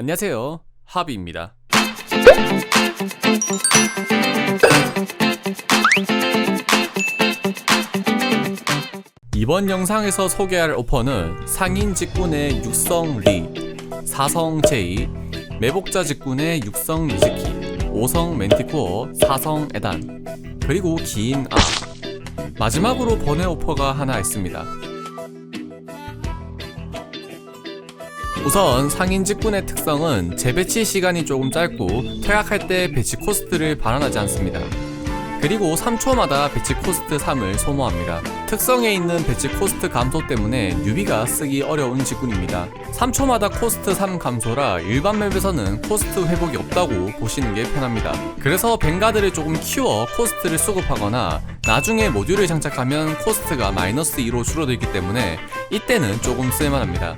안녕하세요. 하비입니다. 이번 영상에서 소개할 오퍼는 상인 직군의 육성 리, 사성 제이, 매복자 직군의 육성 미즈키, 오성 멘티코어, 사성 에단, 그리고 긴 아. 마지막으로 번외 오퍼가 하나 있습니다. 우선 상인 직군의 특성은 재배치 시간이 조금 짧고 퇴학할 때 배치 코스트를 반환하지 않습니다. 그리고 3초마다 배치 코스트 3을 소모합니다. 특성에 있는 배치 코스트 감소 때문에 뉴비가 쓰기 어려운 직군입니다. 3초마다 코스트 3 감소라 일반 맵에서는 코스트 회복이 없다고 보시는 게 편합니다. 그래서 뱅가드를 조금 키워 코스트를 수급하거나 나중에 모듈을 장착하면 코스트가 마이너스 2로 줄어들기 때문에 이때는 조금 쓸만합니다.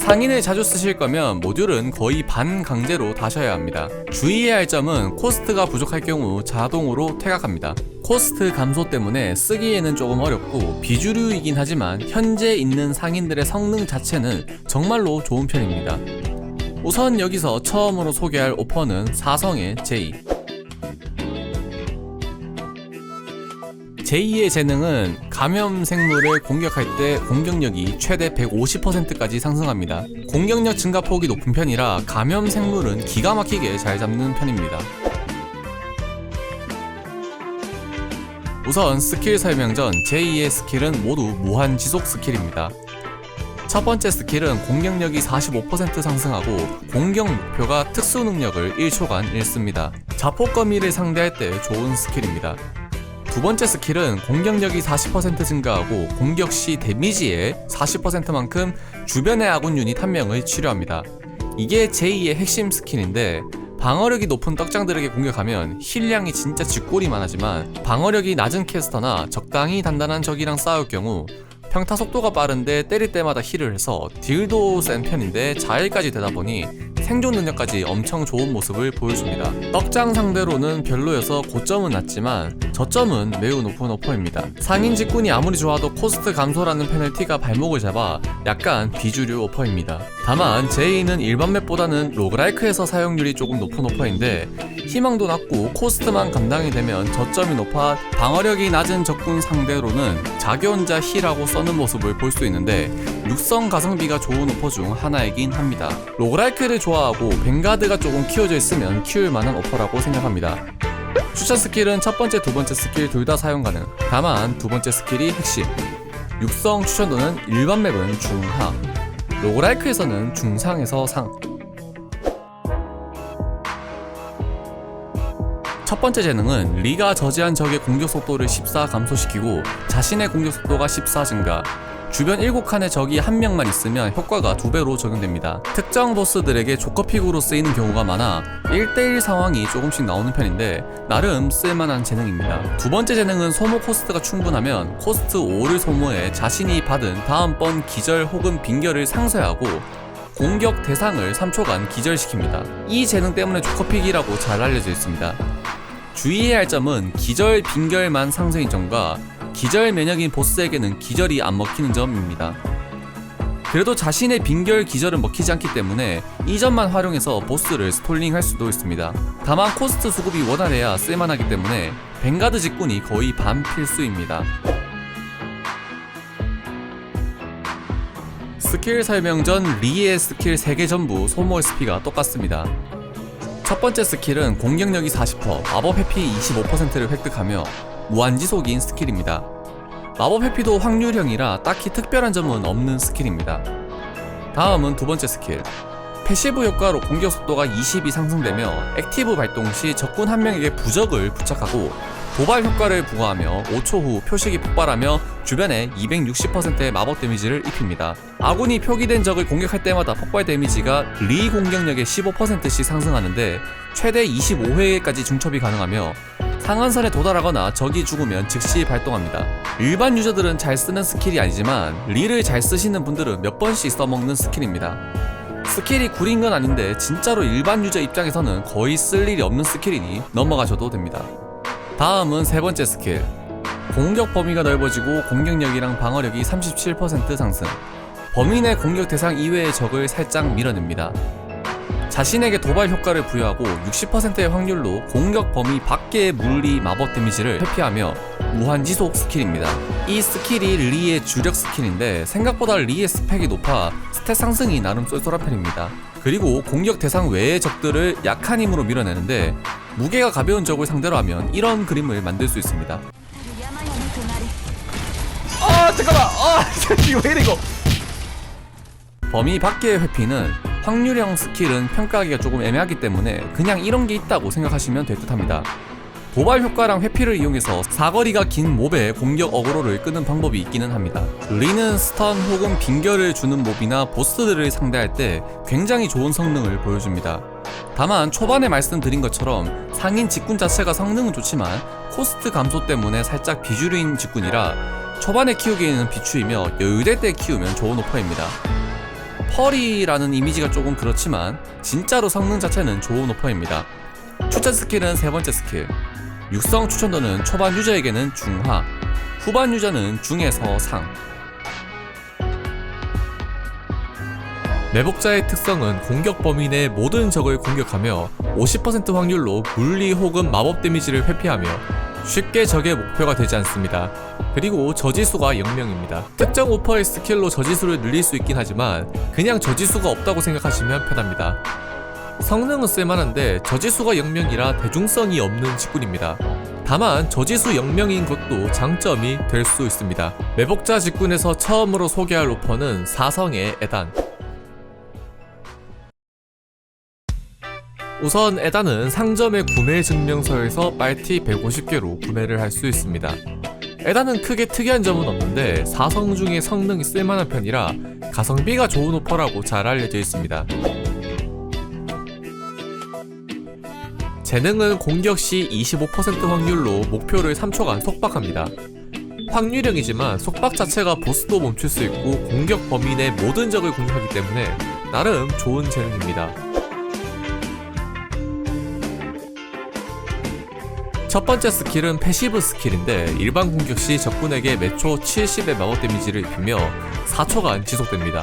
상인을 자주 쓰실 거면 모듈은 거의 반 강제로 다셔야 합니다. 주의해야 할 점은 코스트가 부족할 경우 자동으로 퇴각합니다. 코스트 감소 때문에 쓰기에는 조금 어렵고 비주류이긴 하지만 현재 있는 상인들의 성능 자체는 정말로 좋은 편입니다. 우선 여기서 처음으로 소개할 오퍼는 사성의 J. 제2의 재능은 감염 생물을 공격할 때 공격력이 최대 150%까지 상승합니다. 공격력 증가 폭이 높은 편이라 감염 생물은 기가 막히게 잘 잡는 편입니다. 우선 스킬 설명 전 제2의 스킬은 모두 무한 지속 스킬입니다. 첫 번째 스킬은 공격력이 45% 상승하고 공격 목표가 특수 능력을 1초간 잃습니다. 자폭거미를 상대할 때 좋은 스킬입니다. 두 번째 스킬은 공격력이 40% 증가하고 공격 시 데미지의 40%만큼 주변의 아군 유닛 한 명을 치료합니다. 이게 제2의 핵심 스킬인데 방어력이 높은 떡장들에게 공격하면 힐량이 진짜 쥐꼬리 만 하지만 방어력이 낮은 캐스터나 적당히 단단한 적이랑 싸울 경우 평타 속도가 빠른데 때릴 때마다 힐을 해서 딜도 센 편인데 자일까지 되다 보니 생존 능력까지 엄청 좋은 모습을 보여줍니다. 떡장 상대로는 별로여서 고점은 낮지만 저점은 매우 높은 오퍼입니다. 상인 직군이 아무리 좋아도 코스트 감소라는 페널티가 발목을 잡아 약간 비주류 오퍼입니다. 다만 제이는 일반 맵보다는 로그라이크에서 사용률이 조금 높은 오퍼인데 희망도 낮고 코스트만 감당이 되면 저점이 높아 방어력이 낮은 적군 상대로는 자기 혼자 힐하고 써는 모습을 볼 수 있는데 육성 가성비가 좋은 오퍼 중 하나이긴 합니다. 로그라이크를 좋아 하고 뱅가드가 조금 키워져 있으면 키울 만한 오퍼라고 생각합니다. 추천 스킬은 첫 번째, 두 번째 스킬 둘 다 사용 가능. 다만 두 번째 스킬이 핵심. 육성 추천도는 일반 맵은 중하, 로그라이크에서는 중상에서 상. 첫 번째 재능은 리가 저지한 적의 공격 속도를 14 감소시키고 자신의 공격 속도가 14 증가. 주변 7칸의 적이 한 명만 있으면 효과가 2배로 적용됩니다. 특정 보스들에게 조커픽으로 쓰이는 경우가 많아 1대1 상황이 조금씩 나오는 편인데 나름 쓸만한 재능입니다. 두 번째 재능은 소모 코스트가 충분하면 코스트 5를 소모해 자신이 받은 다음번 기절 혹은 빙결을 상쇄하고 공격 대상을 3초간 기절시킵니다. 이 재능 때문에 조커픽이라고 잘 알려져 있습니다. 주의해야 할 점은 기절 빙결만 상승인 점과 기절 면역인 보스에게는 기절이 안 먹히는 점입니다. 그래도 자신의 빙결 기절은 먹히지 않기 때문에 이 점만 활용해서 보스를 스톨링 할 수도 있습니다. 다만 코스트 수급이 원활해야 쓸만하기 때문에 뱅가드 직군이 거의 반 필수입니다. 스킬 설명 전 리의 스킬 3개 전부 소모 SP가 똑같습니다. 첫 번째 스킬은 공격력이 40%, 마법 회피 25%를 획득하며 무한지속인 스킬입니다. 마법 회피도 확률형이라 딱히 특별한 점은 없는 스킬입니다. 다음은 두 번째 스킬. 패시브 효과로 공격 속도가 20이 상승되며 액티브 발동 시 적군 한 명에게 부적을 부착하고 도발 효과를 부과하며 5초 후 표식이 폭발하며 주변에 260%의 마법 데미지를 입힙니다. 아군이 표기된 적을 공격할 때마다 폭발 데미지가 리 공격력의 15%씩 상승하는데 최대 25회까지 중첩이 가능하며 상한선에 도달하거나 적이 죽으면 즉시 발동합니다. 일반 유저들은 잘 쓰는 스킬이 아니지만 리를 잘 쓰시는 분들은 몇 번씩 써먹는 스킬입니다. 스킬이 구린 건 아닌데 진짜로 일반 유저 입장에서는 거의 쓸 일이 없는 스킬이니 넘어가셔도 됩니다. 다음은 세 번째 스킬. 공격 범위가 넓어지고 공격력이랑 방어력이 37% 상승. 내 공격 대상 이외의 적을 살짝 밀어냅니다. 자신에게 도발 효과를 부여하고 60%의 확률로 공격 범위 밖의 물리 마법 데미지를 회피하며 무한 지속 스킬입니다. 이 스킬이 리의 주력 스킬인데 생각보다 리의 스펙이 높아 스탯 상승이 나름 쏠쏠한 편입니다. 그리고 공격 대상 외의 적들을 약한 힘으로 밀어내는데 무게가 가벼운 적을 상대로 하면 이런 그림을 만들 수 있습니다. 아 잠깐만 아 이거 왜 이래 이거 범위 밖의 회피는 확률형 스킬은 평가하기가 조금 애매하기 때문에 그냥 이런 게 있다고 생각하시면 될 듯 합니다. 도발 효과랑 회피를 이용해서 사거리가 긴 몹의 공격 어그로를 끄는 방법이 있기는 합니다. 리는 스턴 혹은 빙결을 주는 몹이나 보스들을 상대할 때 굉장히 좋은 성능을 보여줍니다. 다만 초반에 말씀드린 것처럼 상인 직군 자체가 성능은 좋지만 코스트 감소 때문에 살짝 비주류인 직군이라 초반에 키우기에는 비추이며 여유될 때 키우면 좋은 오퍼입니다. 펄이라는 이미지가 조금 그렇지만 진짜로 성능 자체는 좋은 오퍼입니다. 추천 스킬은 세 번째 스킬. 육성 추천도는 초반 유저에게는 중하, 후반 유저는 중에서 상. 매복자의 특성은 공격 범위 내 모든 적을 공격하며 50% 확률로 물리 혹은 마법 데미지를 회피하며 쉽게 적의 목표가 되지 않습니다. 그리고 저지수가 0명입니다. 특정 오퍼의 스킬로 저지수를 늘릴 수 있긴 하지만 그냥 저지수가 없다고 생각하시면 편합니다. 성능은 쓸만한데 저지수가 0명이라 대중성이 없는 직군입니다. 다만 저지수 0명인 것도 장점이 될 수 있습니다. 매복자 직군에서 처음으로 소개할 오퍼는 사성의 에단. 우선 에단은 상점의 구매 증명서에서 빨티 150개로 구매를 할 수 있습니다. 에단은 크게 특이한 점은 없는데 사성 중에 성능이 쓸만한 편이라 가성비가 좋은 오퍼라고 잘 알려져 있습니다. 재능은 공격 시 25% 확률로 목표를 3초간 속박합니다. 확률형이지만 속박 자체가 보스도 멈출 수 있고 공격 범위 내 모든 적을 공격하기 때문에 나름 좋은 재능입니다. 첫 번째 스킬은 패시브 스킬인데 일반 공격 시 적군에게 매초 70의 마법 데미지를 입히며 4초간 지속됩니다.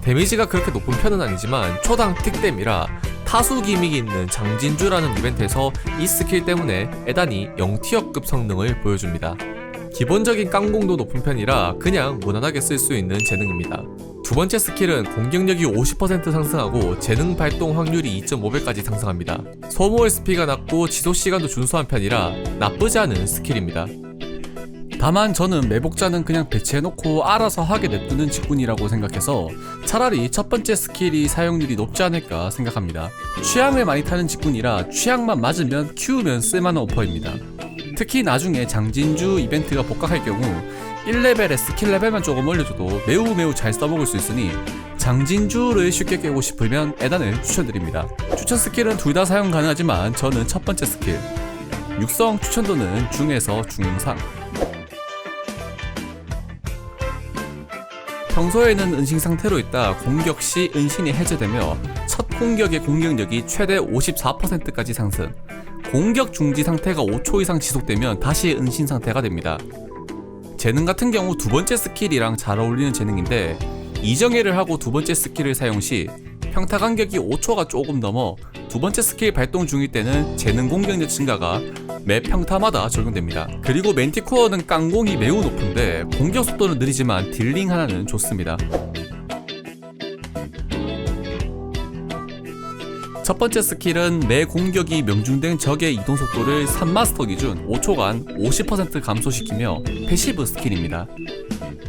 데미지가 그렇게 높은 편은 아니지만 초당 틱댐이라 타수 기믹이 있는 장진주라는 이벤트에서 이 스킬 때문에 에단이 0티어급 성능을 보여줍니다. 기본적인 깡공도 높은 편이라 그냥 무난하게 쓸 수 있는 재능입니다. 두 번째 스킬은 공격력이 50% 상승하고 재능 발동 확률이 2.5배까지 상승합니다. 소모 SP가 낮고 지속 시간도 준수한 편이라 나쁘지 않은 스킬입니다. 다만 저는 매복자는 그냥 배치해놓고 알아서 하게 냅두는 직군이라고 생각해서 차라리 첫 번째 스킬이 사용률이 높지 않을까 생각합니다. 취향을 많이 타는 직군이라 취향만 맞으면 키우면 쓸만한 오퍼입니다. 특히 나중에 장진주 이벤트가 복각할 경우 1레벨에 스킬 레벨만 조금 올려줘도 매우 매우 잘 써먹을 수 있으니 장진주를 쉽게 깨고 싶으면 에단을 추천드립니다. 추천 스킬은 둘 다 사용 가능하지만 저는 첫 번째 스킬. 육성 추천도는 중에서 중상. 평소에는 은신 상태로 있다 공격 시 은신이 해제되며 첫 공격의 공격력이 최대 54%까지 상승 공격 중지 상태가 5초 이상 지속되면 다시 은신 상태가 됩니다 재능 같은 경우 두 번째 스킬이랑 잘 어울리는 재능인데 이정예를 하고 두 번째 스킬을 사용 시 평타 간격이 5초가 조금 넘어 두 번째 스킬 발동 중일 때는 재능 공격력 증가가 매 평타마다 적용됩니다. 그리고 멘티코어는 깡공이 매우 높은데 공격 속도는 느리지만 딜링 하나는 좋습니다. 첫 번째 스킬은 매 공격이 명중된 적의 이동 속도를 3마스터 기준 5초간 50% 감소시키며 패시브 스킬입니다.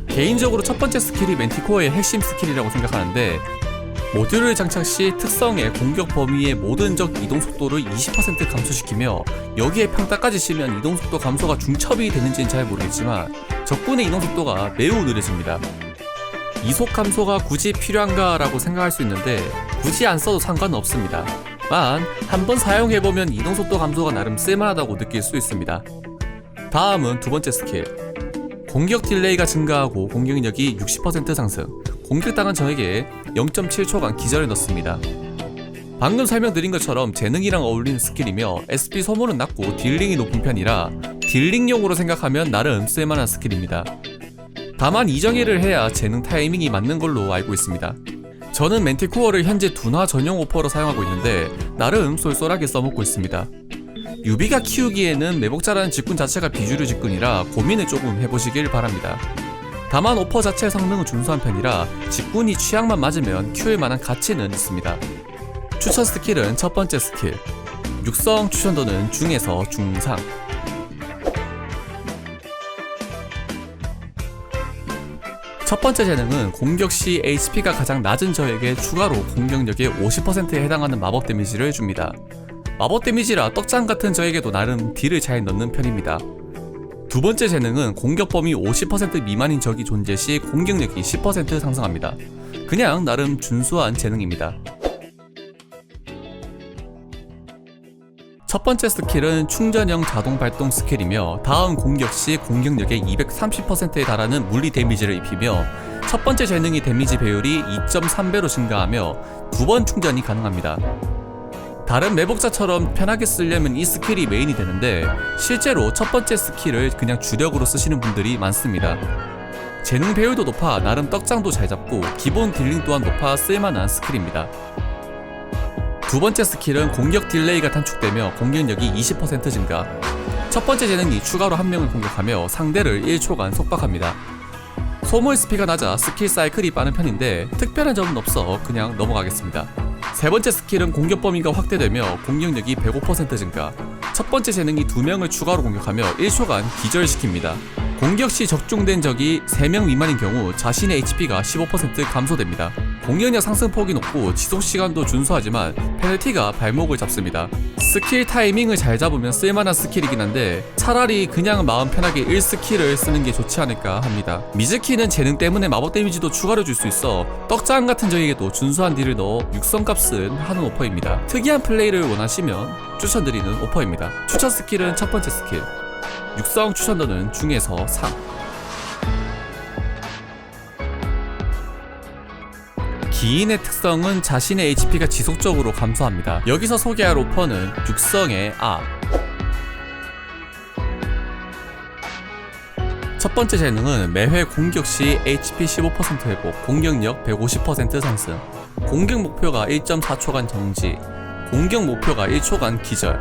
개인적으로 첫 번째 스킬이 멘티코어의 핵심 스킬이라고 생각하는데 모듈을 장착 시 특성의 공격 범위의 모든 적 이동 속도를 20% 감소시키며 여기에 평타까지 치면 이동 속도 감소가 중첩이 되는지는 잘 모르겠지만 적군의 이동 속도가 매우 느려집니다. 이속 감소가 굳이 필요한가 라고 생각할 수 있는데 굳이 안 써도 상관은 없습니다. 만 한번 사용해보면 이동 속도 감소가 나름 쓸만하다고 느낄 수 있습니다. 다음은 두 번째 스킬. 공격 딜레이가 증가하고 공격력이 60% 상승. 공격당한 적에게 0.7초간 기절을 넣습니다. 방금 설명드린 것처럼 재능이랑 어울리는 스킬이며 SP 소모는 낮고 딜링이 높은 편이라 딜링용으로 생각하면 나름 쓸만한 스킬입니다. 다만 이정예를 해야 재능 타이밍이 맞는 걸로 알고 있습니다. 저는 멘티코어를 현재 둔화 전용 오퍼로 사용하고 있는데 나름 쏠쏠하게 써먹고 있습니다. 유비가 키우기에는 매복자라는 직군 자체가 비주류 직군이라 고민을 조금 해보시길 바랍니다. 다만 오퍼 자체 성능은 준수한 편이라 직군이 취향만 맞으면 키울 만한 가치는 있습니다. 추천 스킬은 첫 번째 스킬. 육성 추천도는 중에서 중상. 첫 번째 재능은 공격 시 HP가 가장 낮은 저에게 추가로 공격력의 50%에 해당하는 마법 데미지를 줍니다. 마법 데미지라 떡장 같은 저에게도 나름 딜을 잘 넣는 편입니다. 두 번째 재능은 공격 범위 50% 미만인 적이 존재 시 공격력이 10% 상승합니다. 그냥 나름 준수한 재능입니다. 첫 번째 스킬은 충전형 자동 발동 스킬이며 다음 공격 시 공격력의 230%에 달하는 물리 데미지를 입히며 첫 번째 재능이 데미지 배율이 2.3배로 증가하며 두 번 충전이 가능합니다. 다른 매복자처럼 편하게 쓰려면 이 스킬이 메인이 되는데 실제로 첫 번째 스킬을 그냥 주력으로 쓰시는 분들이 많습니다. 재능 배율도 높아 나름 떡장도 잘 잡고 기본 딜링 또한 높아 쓸만한 스킬입니다. 두 번째 스킬은 공격 딜레이가 단축되며 공격력이 20% 증가. 첫 번째 재능이 추가로 한 명을 공격하며 상대를 1초간 속박합니다. 소모의 스피가 낮아 스킬 사이클이 빠른 편인데 특별한 점은 없어 그냥 넘어가겠습니다. 세 번째 스킬은 공격 범위가 확대되며 공격력이 105% 증가. 첫 번째 재능이 두 명을 추가로 공격하며 1초간 기절시킵니다. 공격 시 적중된 적이 3명 미만인 경우 자신의 HP가 15% 감소됩니다. 공격력 상승폭이 높고 지속 시간도 준수하지만 페널티가 발목을 잡습니다. 스킬 타이밍을 잘 잡으면 쓸만한 스킬이긴 한데 차라리 그냥 마음 편하게 1스킬을 쓰는 게 좋지 않을까 합니다. 미즈키는 재능 때문에 마법 데미지도 추가로 줄 수 있어 떡장 같은 저에게도 준수한 딜을 넣어 육성값은 하는 오퍼입니다. 특이한 플레이를 원하시면 추천드리는 오퍼입니다. 추천 스킬은 첫 번째 스킬. 육성 추천도는 중에서 3. 기인의 특성은 자신의 HP가 지속적으로 감소합니다. 여기서 소개할 오퍼는 육성의 아. 첫 번째 재능은 매회 공격 시 HP 15% 회복, 공격력 150% 상승, 공격 목표가 1.4초간 정지, 공격 목표가 1초간 기절.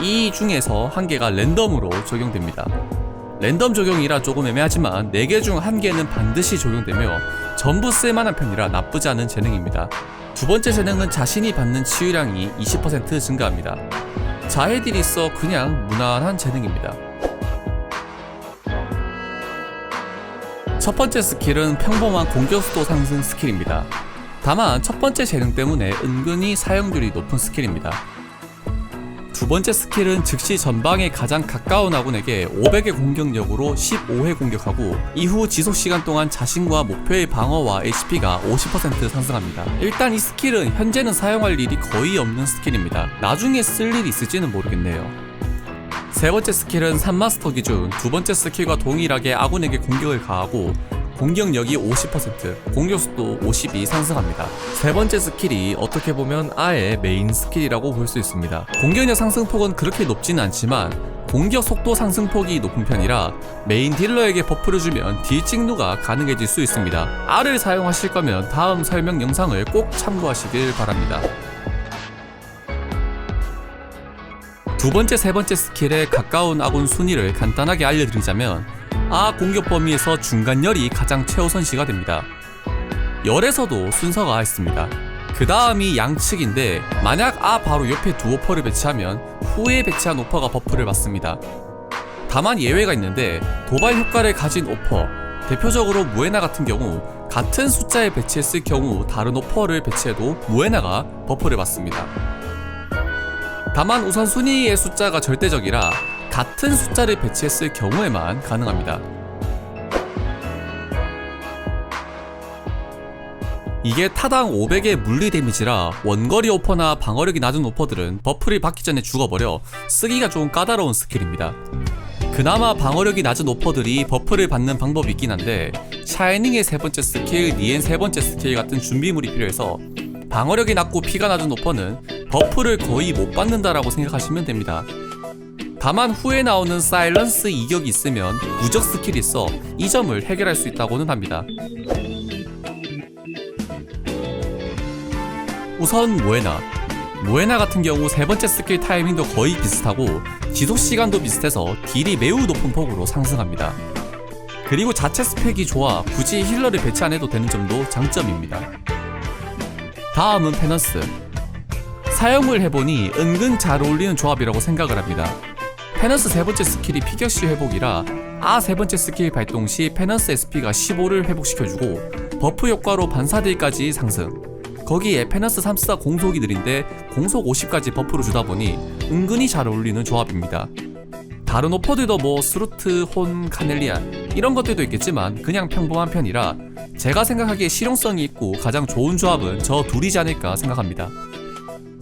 이 중에서 한 개가 랜덤으로 적용됩니다. 랜덤 적용이라 조금 애매하지만 4개 중한 개는 반드시 적용되며 전부 쓸만한 편이라 나쁘지 않은 재능입니다. 두 번째 재능은 자신이 받는 치유량이 20% 증가합니다. 자해딜이 있어 그냥 무난한 재능입니다. 첫 번째 스킬은 평범한 공격수도 상승 스킬입니다. 다만 첫 번째 재능 때문에 은근히 사용률이 높은 스킬입니다. 두 번째 스킬은 즉시 전방에 가장 가까운 아군에게 500의 공격력으로 15회 공격하고 이후 지속 시간 동안 자신과 목표의 방어와 HP가 50% 상승합니다. 일단 이 스킬은 현재는 사용할 일이 거의 없는 스킬입니다. 나중에 쓸 일이 있을지는 모르겠네요. 세 번째 스킬은 3마스터 기준 두 번째 스킬과 동일하게 아군에게 공격을 가하고 공격력이 50%, 공격수도 52 상승합니다. 세 번째 스킬이 어떻게 보면 아예 메인 스킬이라고 볼 수 있습니다. 공격력 상승폭은 그렇게 높지는 않지만 공격 속도 상승폭이 높은 편이라 메인 딜러에게 버프를 주면 딜 찍누가 가능해질 수 있습니다. R을 사용하실 거면 다음 설명 영상을 꼭 참고하시길 바랍니다. 두 번째, 세 번째 스킬의 가까운 아군 순위를 간단하게 알려드리자면 아 공격 범위에서 중간열이 가장 최우선시가 됩니다. 열에서도 순서가 있습니다. 그 다음이 양측인데 만약 아 바로 옆에 두 오퍼를 배치하면 후에 배치한 오퍼가 버프를 받습니다. 다만 예외가 있는데 도발 효과를 가진 오퍼 대표적으로 무에나 같은 경우 같은 숫자에 배치했을 경우 다른 오퍼를 배치해도 무에나가 버프를 받습니다. 다만 우선 순위의 숫자가 절대적이라 같은 숫자를 배치했을 경우에만 가능합니다. 이게 타당 500의 물리 데미지라 원거리 오퍼나 방어력이 낮은 오퍼들은 버프를 받기 전에 죽어버려 쓰기가 좀 까다로운 스킬입니다. 그나마 방어력이 낮은 오퍼들이 버프를 받는 방법이 있긴 한데 샤이닝의 세 번째 스킬, 니엔 세 번째 스킬 같은 준비물이 필요해서 방어력이 낮고 피가 낮은 오퍼는 버프를 거의 못 받는다라고 생각하시면 됩니다. 다만 후에 나오는 사일런스 이격이 있으면 무적 스킬이 있어 이 점을 해결할 수 있다고는 합니다. 우선 모에나. 모에나 같은 경우 세 번째 스킬 타이밍도 거의 비슷하고 지속 시간도 비슷해서 딜이 매우 높은 폭으로 상승합니다. 그리고 자체 스펙이 좋아 굳이 힐러를 배치 안 해도 되는 점도 장점입니다. 다음은 페너스. 사용을 해보니 은근 잘 어울리는 조합이라고 생각을 합니다. 페너스 세 번째 스킬이 피격시 회복이라 아 세 번째 스킬 발동 시 페너스 SP가 15를 회복시켜주고 버프 효과로 반사딜까지 상승. 거기에 페너스 3사 공속이 느린데 공속 50까지 버프를 주다 보니 은근히 잘 어울리는 조합입니다. 다른 오퍼들도 뭐 스루트, 혼, 카넬리안 이런 것들도 있겠지만 그냥 평범한 편이라 제가 생각하기에 실용성이 있고 가장 좋은 조합은 저 둘이지 않을까 생각합니다.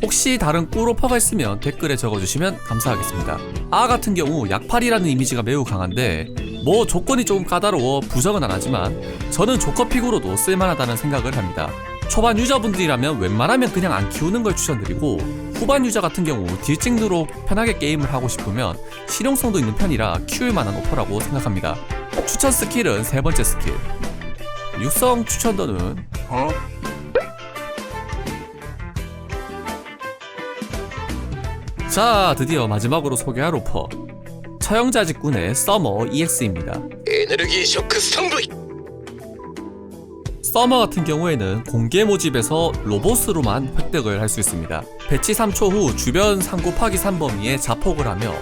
혹시 다른 꿀 오퍼가 있으면 댓글에 적어주시면 감사하겠습니다. 아 같은 경우 약팔이라는 이미지가 매우 강한데 뭐 조건이 조금 까다로워 부정은 안 하지만 저는 조커픽으로도 쓸만하다는 생각을 합니다. 초반 유저분들이라면 웬만하면 그냥 안 키우는 걸 추천드리고 후반 유저 같은 경우 딜찍누로 편하게 게임을 하고 싶으면 실용성도 있는 편이라 키울 만한 오퍼라고 생각합니다. 추천 스킬은 세 번째 스킬. 육성 추천도는 자, 드디어 마지막으로 소개할 오퍼. 처형자직군의 서머 EX입니다. 에너지 예, 쇼크 스턴브이 서머 같은 경우에는 공개 모집에서 로봇으로만 획득을 할 수 있습니다. 배치 3초 후 주변 3 곱하기 3범위에 자폭을 하며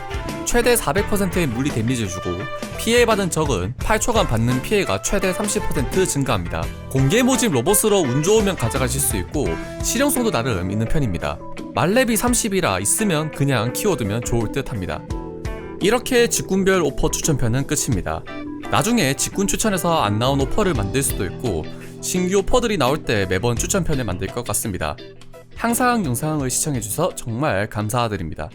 최대 400%의 물리 데미지를 주고 피해받은 적은 8초간 받는 피해가 최대 30% 증가합니다. 공개 모집 로봇으로 운 좋으면 가져가실 수 있고 실용성도 나름 있는 편입니다. 말렙이 30이라 있으면 그냥 키워두면 좋을 듯 합니다. 이렇게 직군별 오퍼 추천편은 끝입니다. 나중에 직군 추천에서 안 나온 오퍼를 만들 수도 있고 신규 오퍼들이 나올 때 매번 추천편을 만들 것 같습니다. 항상 영상을 시청해주셔서 정말 감사드립니다.